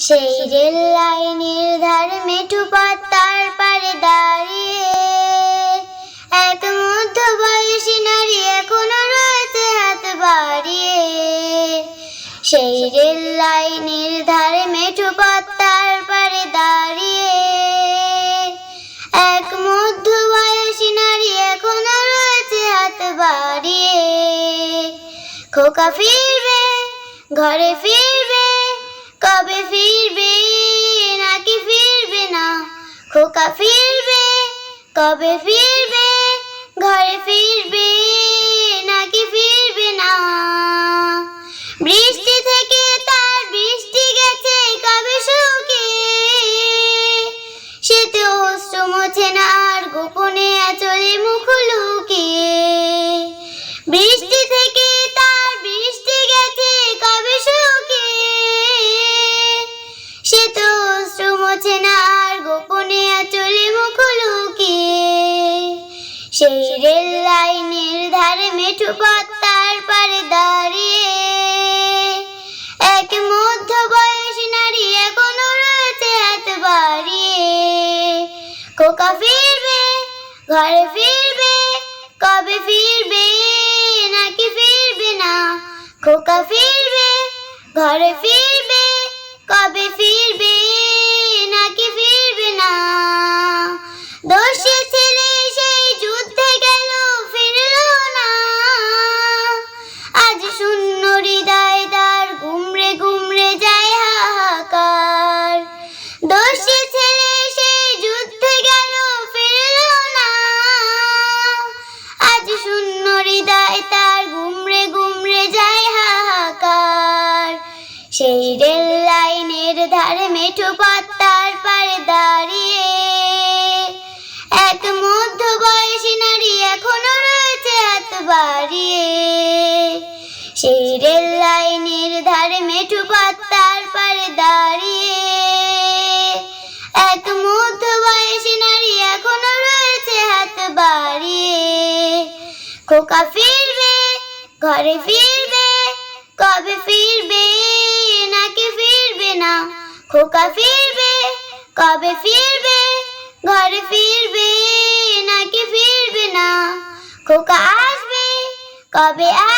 সেই রেল লাইনের ধারে মেঠু পাতার পারে দাঁড়িয়ে। এক মধ্য বয়সী নারী এখনও রয়েছে হাত বাড়িয়ে। সেই রেল লাইনের ধারে মেঠু পাতার পারে দাঁড়িয়ে। এক মধ্য বয়সী নারী এখনও রয়েছে হাত বাড়িয়ে। খোকা ফিরবে, ঘরে ফিরবে কবে ফিরবে নাকি ফিরবে না খোকা ফিরবে কবে ফিরবে ঘরে ফিরবে নাকি লাইনের ধারে মেঠু পাতার পারে দাঁড়িয়ে। এক মধ্য বয়সী নারী এখনও রয়েছে হাত বাড়িয়ে। খোকা ফিরবে, ঘরে ফিরবে, কবে ফিরবে হৃদয় তার ঘুমরে ঘুমরে যায় হাহাকার। সেই রেল লাইনের ধারে মেঠো পাতার পারে দাঁড়িয়ে এক মধ্য বয়সী নারী এখনও রয়েছে হাত বাড়িয়ে। সেই রেল লাইনের ধারে মেঠো পাতার খোকা ফিরবে, ঘরে ফিরবে, কবে ফিরবে, নাকি ফিরবে না? খোকা ফিরবে, কবে ফিরবে, ঘরে ফিরবে, নাকি ফিরবে না? খোকা আসবে, কবে আসবে